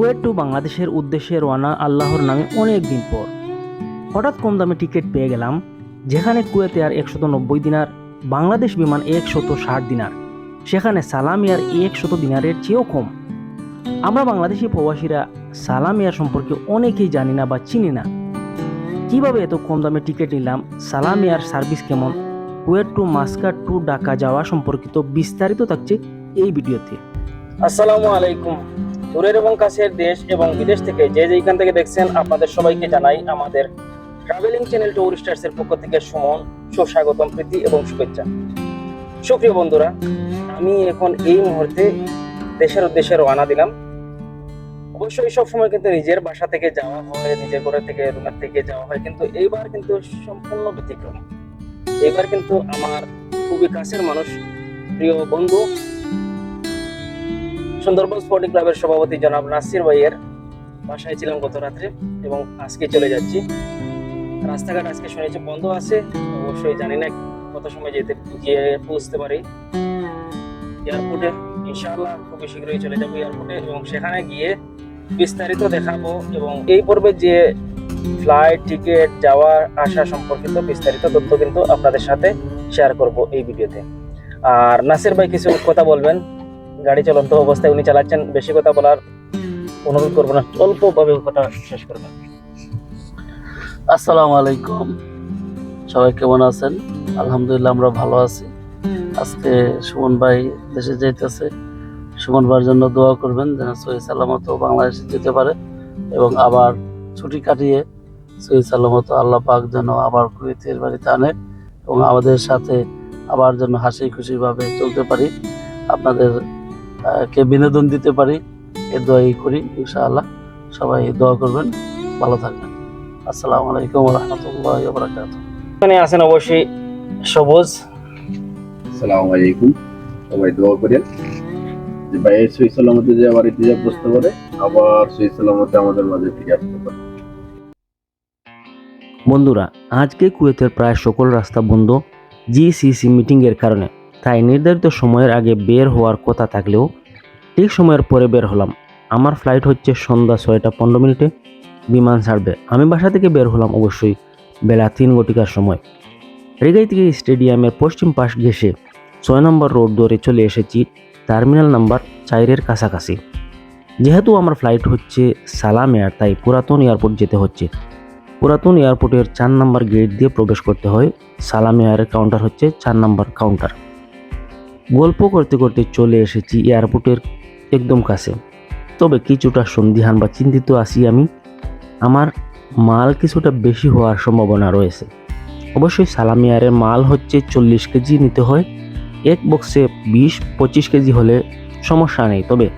KUET two বাংলাদেশের উদ্দেশ্যে রওনা আল্লাহর নামে অনেক দিন পর। হঠাৎ কম দামে টিকিট পেয়ে গেলাম, যেখানে কুয়েতে আর একশত নব্বই দিনার, বাংলাদেশ বিমান একশত ষাট দিনার। সেখানে সালামিয়ার একশত দিনারের চেয়েও কম। আমরা বাংলাদেশি প্রবাসীরা সালামিয়ার সম্পর্কে অনেকেই জানি না বা চিনি না। কীভাবে এত কম দামে টিকিট নিলাম সালামিয়ার সার্ভিস কেমন? Kuwait to Muscat to Dhaka যাওয়া সম্পর্কিত বিস্তারিত থাকছে এই ভিডিওতে। আসসালামু আলাইকুম। দূরের এবং কাছের দেশ এবং বিদেশ থেকে যে যেখান থেকে দেখছেন, আপনাদের সবাইকে জানাই আমাদের ট্রাভেলিং চ্যানেল টুরিস্টার্স এর পক্ষ থেকে সুমন, সুস্বাগতম, প্রীতি এবং শুভেচ্ছা। সুপ্রিয় বন্ধুরা, আমি এখন এই মুহূর্তে দেশের উদ্দেশ্যে রওনা দিলাম। অবশ্যই সব সময় কিন্তু নিজের বাসা থেকে যাওয়া হয়, নিজের ঘরের থেকে, রুমের থেকে যাওয়া হয়, কিন্তু এইবার কিন্তু সম্পূর্ণ ব্যতিক্রম। এইবার কিন্তু আমার খুবই কাছের মানুষ, প্রিয় বন্ধু সুন্দরবন স্পোর্টিং ক্লাবের সভাপতি জনাব নাসির ভাইয়ের বাসায় ছিলাম গত রাত্রে এবং আজকে চলে যাচ্ছি। রাস্তাঘাট আজকে শুনেছি বন্ধ আছে, অবশ্যই জানি না কত সময় যেতে গিয়ে পৌঁছতে পারি। এয়ারপোর্টে ইনশাআল্লাহ খুবই শীঘ্রই চলে যাব এয়ারপোর্টে এবং সেখানে গিয়ে বিস্তারিত দেখাবো এবং এই পর্বে যে ফ্লাইট, টিকিট যাওয়া আসা সম্পর্কিত বিস্তারিত তথ্য কিন্তু আপনাদের সাথে শেয়ার করব এই ভিডিওতে। আর নাসির ভাই কিছু কথা বলবেন গাড়ি চলন্ত অবস্থায় উনি চালাচ্ছেন, বেশি কথা বলার অনুরোধ করব না। অল্পভাবে কথা শেষ করবেন আসসালামু আলাইকুম। সবাই কেমন আছেন? আলহামদুলিল্লাহ আমরা ভালো আছি। আজকে সুমন ভাই দেশে যাইতেছে। সুমন ভাইয়ের জন্য দোয়া করবেন যেন সহি সালামত বাংলাদেশে যেতে পারে এবং আবার ছুটি কাটিয়ে সহি সালামত আল্লাহ পাক যেন আবার কুয়েতের বাড়িতে আনে এবং আমাদের সাথে আবার যেন হাসি খুশিভাবে চলতে পারি। আপনাদের কে বিনোদন দিতে পারি এ দোয়াই করি ইনশাআল্লাহ। সবাই দোয়া করবেন ভালো থাকবেন। আসসালামু আলাইকুম রহমতুল্লাহ বরাকাত এখানে আছেন অবশ্যই সবুজ। আসসালামু আলাইকুম। সবাই দোয়া করেন। যে ভাই সই সালামতে যে আবার ইতিজাব বসতে পারে আবার সই সালামতে আমাদের মাঝে ফিরে আসতে পারে। বন্ধুরা আজকে কুয়েতের প্রায় সকল রাস্তা বন্ধ জিসিসি মিটিংয়ের কারণে। তাই নির্ধারিত সময়ের আগে বের হওয়ার কথা থাকলেও ঠিক সময়ের পরে বের হলাম। আমার ফ্লাইট হচ্ছে সন্ধ্যা ছয়টা পনেরো মিনিটে। বিমান ছাড়বে। আমি বাসা থেকে বের হলাম অবশ্যই বেলা তিন ঘটিকার সময়। রেগাই থেকে স্টেডিয়ামের পশ্চিম পাশ ঘেসে ছয় নম্বর রোড ধরে চলে এসেছি টার্মিনাল নাম্বার চাইরের কাছাকাছি। যেহেতু আমার ফ্লাইট হচ্ছে সালাম এয়ার তাই পুরাতন এয়ারপোর্ট যেতে হচ্ছে। পুরাতন এয়ারপোর্টের চার নাম্বার গেট দিয়ে প্রবেশ করতে হয়। সালাম এয়ারের কাউন্টার হচ্ছে চার নম্বর কাউন্টার গল্প করতে করতে চলে এসেছি এয়ারপোর্টের একদম কাছে। তবে কিছুটা সন্দিহান বা চিন্তিত আছি আমি। আমার মাল কিছুটা বেশি হওয়ার সম্ভাবনা রয়েছে। অবশ্যই সালাম এয়ারের মাল হচ্ছে চল্লিশ কেজি নিতে হয়। এক বক্সে বিশ, পঁচিশ কেজি হলে সমস্যা নেই। তবে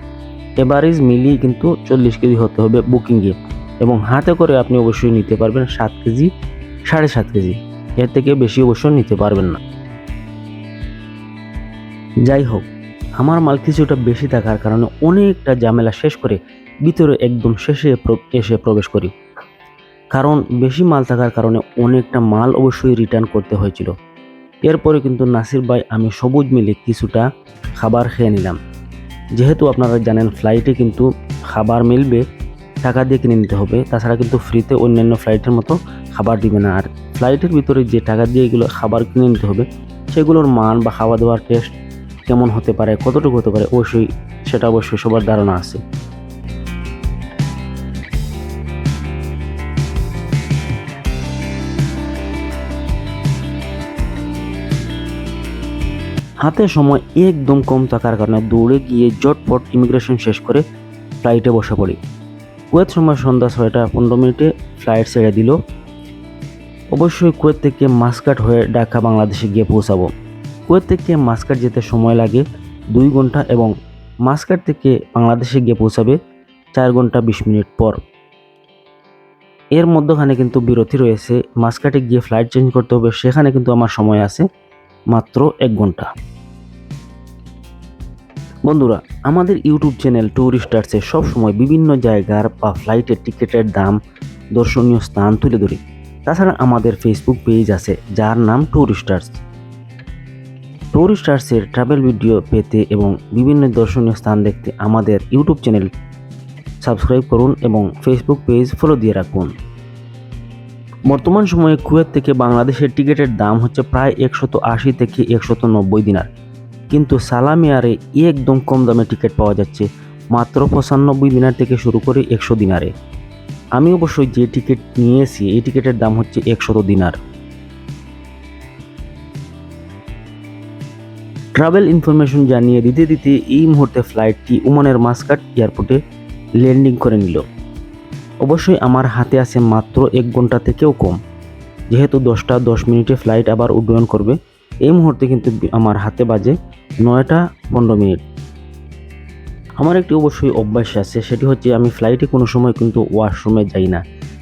এভারেজ মিলিয়ে কিন্তু চল্লিশ কেজি হতে হবে বুকিংয়ে। এবং হাতে করে আপনি অবশ্যই নিতে পারবেন সাত কেজি, সাড়ে সাত কেজি। এর থেকে বেশি অবশ্যই নিতে পারবেন না। যাই হোক আমার মাল কিছুটা বেশি থাকার কারণে অনেকটা ঝামেলা শেষ করে ভিতরে একদম শেষে এসে প্রবেশ করি। কারণ বেশি মাল থাকার কারণে অনেকটা মাল অবশ্যই রিটার্ন করতে হয়েছিল। এরপরে কিন্তু নাসির ভাই, আমি সবুজ মিলে কিছুটা খাবার খেয়ে নিলাম। যেহেতু আপনারা জানেন ফ্লাইটে কিন্তু খাবার মিলবে, টাকা দিয়ে কিনে নিতে হবে। তাছাড়া কিন্তু ফ্রিতে অন্যান্য ফ্লাইটের মতো খাবার দিবে না। আর ফ্লাইটের ভিতরে যে টাকা দিয়ে এগুলো খাবার কিনে নিতে হবে, সেগুলোর মান বা খাওয়া দাওয়ার টেস্ট কেমন হতে পারে, কতটুকু হতে পারে, অবশ্যই সেটা অবশ্যই সবার ধারণা আছে। হাতে সময় একদম কম থাকার কারণে দৌড়ে গিয়ে জটপট ইমিগ্রেশন শেষ করে ফ্লাইটে বসে পড়ি। কুয়েত সময় সন্ধ্যা ছয়টা পনেরো মিনিটে ফ্লাইট ছেড়ে দিল। অবশ্যই কুয়েত থেকে মাস্কাট হয়ে ঢাকা, বাংলাদেশে গিয়ে পৌঁছাবো। কুয়েত থেকে মাস্কাট যেতে সময় লাগে দুই ঘণ্টা এবং মাস্কাট থেকে বাংলাদেশে গিয়ে পৌঁছাবে চার ঘণ্টা বিশ মিনিট পর। এর মধ্যখানে কিন্তু বিরতি রয়েছে, মাস্কাটে গিয়ে ফ্লাইট চেঞ্জ করতে হবে, সেখানে কিন্তু আমার সময় আছে মাত্র এক ঘণ্টা। বন্ধুরা, আমাদের ইউটিউব চ্যানেল ট্যুরিস্টার্সে সবসময় বিভিন্ন জায়গার বা ফ্লাইটের টিকিটের দাম, দর্শনীয় স্থান তুলে ধরি। তাছাড়া আমাদের ফেসবুক পেজ আছে, যার নাম ট্যুরিস্টার্স ট্যুরিস্টার্সের ট্রাভেল ভিডিও পেতে এবং বিভিন্ন দর্শনীয় স্থান দেখতে আমাদের ইউটিউব চ্যানেল সাবস্ক্রাইব করুন এবং ফেসবুক পেজ ফলো দিয়ে রাখুন। বর্তমান সময়ে কুয়েত থেকে বাংলাদেশের টিকিটের দাম হচ্ছে প্রায় একশত আশি থেকে একশত নব্বই দিনার। কিন্তু সালামিয়ারে একদম কম দামে টিকিট পাওয়া যাচ্ছে, মাত্র পঁচানব্বই দিনার থেকে শুরু করে একশো দিনারে। আমি অবশ্যই যে টিকিট নিয়েছি, এই টিকিটের দাম হচ্ছে একশত দিনার। ট্রাভেল ইনফরমেশন জানিয়ে দিতে দিতে এই মুহূর্তে ফ্লাইটটি ওমানের মাস্কাট এয়ারপোর্টে ল্যান্ডিং করে নিল। অবশ্যই আমার হাতে আছে মাত্র এক ঘণ্টা থেকেও কম। যেহেতু দশটা দশ মিনিটে ফ্লাইট আবার উড্ডয়ন করবে, এই মুহূর্তে কিন্তু আমার হাতে বাজে নয়টা পনেরো মিনিট। আমার একটি অবশ্যই অভ্যাস আছে, সেটি হচ্ছে আমি ফ্লাইটে কোনো সময় কিন্তু ওয়াশরুমে যাই না।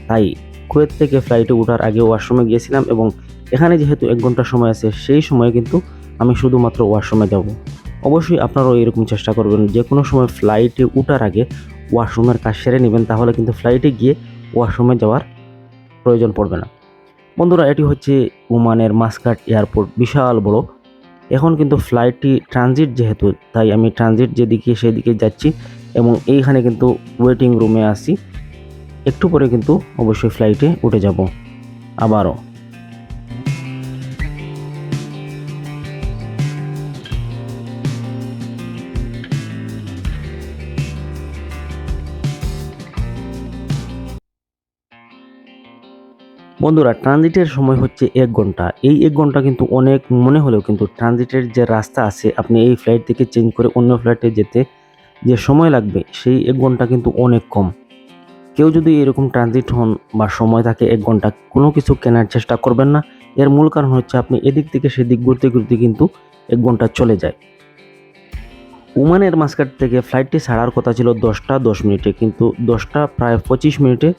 তাই কুয়েত থেকে ফ্লাইটে ওঠার আগে ওয়াশরুমে গিয়েছিলাম এবং এখানে যেহেতু এক ঘণ্টা সময় আছে, সেই সময় কিন্তু আমি শুধুমাত্র ওয়াশরুমে যাব। অবশ্যই আপনারাও এরকম চেষ্টা করবেন যে কোনো সময় ফ্লাইটে ওঠার আগে ওয়াশরুমের কাজ সেরে নেবেন, তাহলে কিন্তু ফ্লাইটে গিয়ে ওয়াশরুমে যাওয়ার প্রয়োজন পড়বে না। বন্ধুরা, এটি হচ্ছে ওমানের মাস্কাট এয়ারপোর্ট, বিশাল বড়। এখন কিন্তু ফ্লাইটটি ট্রানজিট যেহেতু, তাই আমি ট্রানজিট যেদিকে সেদিকে যাচ্ছি এবং এইখানে কিন্তু ওয়েটিং রুমে আসি একটু পরে কিন্তু অবশ্যই ফ্লাইটে উঠে যাব। আবারও। বন্ধুরা ট্রানজিটের সময় হচ্ছে এক ঘণ্টা। এই এক ঘণ্টা কিন্তু অনেক মনে হলেও কিন্তু ট্রানজিটের যে রাস্তা আছে, আপনি এই ফ্লাইট থেকে চেঞ্জ করে অন্য ফ্লাইটে যেতে যে সময় লাগবে, সেই এক ঘণ্টা কিন্তু অনেক কম। কেউ যদি এরকম ট্রানজিট হন বা সময় থাকে এক ঘণ্টা, কোনো কিছু কেনার চেষ্টা করবেন না। এর মূল কারণ হচ্ছে আপনি এদিক থেকে সেদিক ঘুরতে ঘুরতে কিন্তু এক ঘণ্টা চলে যায়। ওমানের মাস্কাট থেকে ফ্লাইটটি ছাড়ার কথা ছিল দশটা দশ মিনিটে, কিন্তু দশটা প্রায় পঁচিশ মিনিটে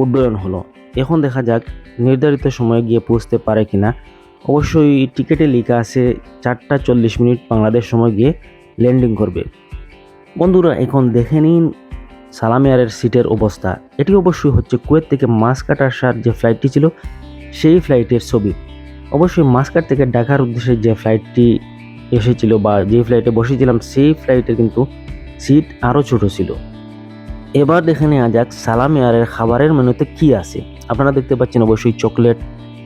উড্ডয়ন হলো। এখন দেখা যাক নির্ধারিত সময়ে গিয়ে পৌঁছতে পারে কিনা। অবশ্যই টিকিটে লেখা আছে চারটা চল্লিশ মিনিট বাংলাদেশ সময় গিয়ে ল্যান্ডিং করবে। বন্ধুরা, এখন দেখে নিন সালাম এয়ারের সিটের অবস্থা। এটি অবশ্যই হচ্ছে কুয়েত থেকে মাসকাট আসার যে ফ্লাইটটি ছিল, সেই ফ্লাইটের ছবি। অবশ্যই মাসকাট থেকে ঢাকার উদ্দেশ্যে যে ফ্লাইটটি এসেছিল বা যে ফ্লাইটে বসেছিলাম, সেই ফ্লাইটে কিন্তু সিট আরও ছোট ছিল। এবার দেখে নেওয়া যাক সালাম এয়ারের খাবারের মেনুতে কি আছে। আপনারা দেখতে পাচ্ছেন অবশ্যই চকলেট,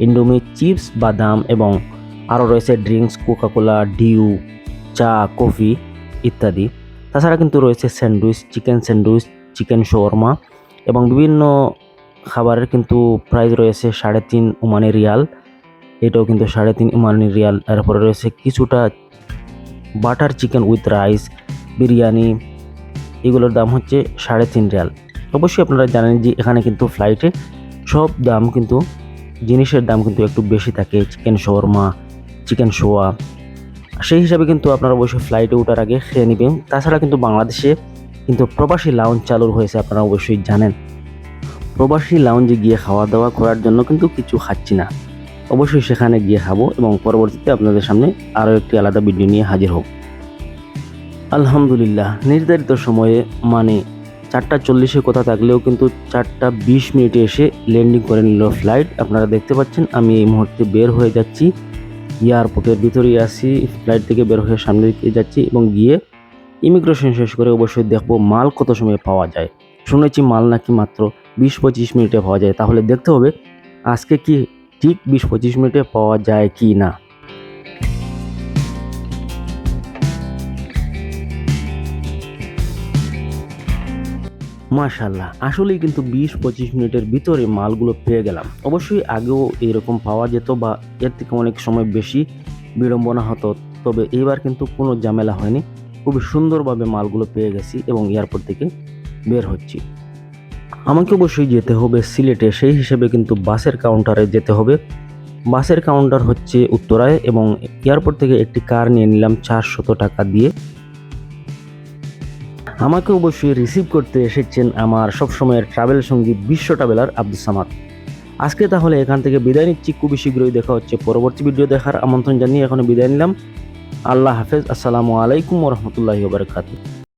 ইন্ডোমি চিপস, বাদাম এবং আরও রয়েছে ড্রিঙ্কস, কোকাকোলা, ডিউ, চা, কফি ইত্যাদি। তাছাড়া কিন্তু রয়েছে স্যান্ডউইচ, চিকেন স্যান্ডউইচ, চিকেন শোরমা এবং বিভিন্ন খাবারের কিন্তু প্রাইস রয়েছে সাড়ে তিন ওমানি রিয়াল। এটাও কিন্তু সাড়ে তিন ওমানি রিয়াল। এরপরে রয়েছে কিছুটা butter chicken with rice, biryani এগুলোর দাম হচ্ছে সাড়ে তিন রিয়াল। অবশ্যই আপনারা জানেন যে এখানে কিন্তু ফ্লাইটে সব দাম কিন্তু, জিনিসের দাম কিন্তু একটু বেশি থাকে। চিকেন শর্মা, চিকেন শোয়া। সেই হিসাবে কিন্তু আপনারা অবশ্যই ফ্লাইটে ওঠার আগে খেয়ে নেবেন। তাছাড়া কিন্তু বাংলাদেশে কিন্তু প্রবাসী লাউঞ্জ চালু হয়েছে, আপনারা অবশ্যই জানেন। প্রবাসী লাউঞ্জে গিয়ে খাওয়া দাওয়া করার জন্য কিন্তু কিছু খাচ্ছি না। অবশ্যই সেখানে গিয়ে খাব এবং পরবর্তীতে আপনাদের সামনে আরও একটি আলাদা ভিডিও নিয়ে হাজির হব। আলহামদুলিল্লাহ, নির্ধারিত সময়ে মানে চারটা চল্লিশে কথা থাকলেও কিন্তু চারটা বিশ মিনিটে এসে ল্যান্ডিং করে নিল ফ্লাইট আপনারা দেখতে পাচ্ছেন, আমি এই মুহূর্তে বের হয়ে যাচ্ছি। এয়ারপোর্টের ভিতরেই আসি ফ্লাইট থেকে বের হয়ে সামনে দিকে যাচ্ছি এবং গিয়ে ইমিগ্রেশন শেষ করে অবশ্যই দেখব মাল কত সময়ে পাওয়া যায়। শুনেছি মাল নাকি মাত্র বিশ পঁচিশ মিনিটে পাওয়া যায়। তাহলে দেখতে হবে আজকে কি ঠিক বিশ পঁচিশ মিনিটে পাওয়া যায় কি না। মাশাল্লাহ আসলেই কিন্তু বিশ পঁচিশ মিনিটের ভিতরে মালগুলো পেয়ে গেলাম। অবশ্যই আগেও এরকম পাওয়া যেত বা এর থেকে অনেক সময় বেশি বিড়ম্বনা হতো, তবে এবার কিন্তু কোনো ঝামেলা হয়নি। খুবই সুন্দরভাবে মালগুলো পেয়ে গেছি এবং এয়ারপোর্ট থেকে বের হচ্ছি। আমাকে অবশ্যই যেতে হবে সিলেটে, সেই হিসেবে কিন্তু বাসের কাউন্টারে যেতে হবে। বাসের কাউন্টার হচ্ছে উত্তরায় এবং এয়ারপোর্ট থেকে একটি কার নিয়ে নিলাম চারশত টাকা দিয়ে। আমাকে অবশ্যই রিসিভ করতে এসেছেন আমার সবসময়ের ট্রাভেল সঙ্গী বিশ্ব ট্রাভেলার আব্দুল সামাদ। আজকে তাহলে এখান থেকে বিদায় নিচ্ছি, খুবই শীঘ্রই দেখা হচ্ছে। পরবর্তী ভিডিও দেখার আমন্ত্রণ জানিয়ে এখন বিদায় নিলাম। আল্লাহ হাফেজ, আসসালামু আলাইকুম রহমতুল্লাহি বারকাতু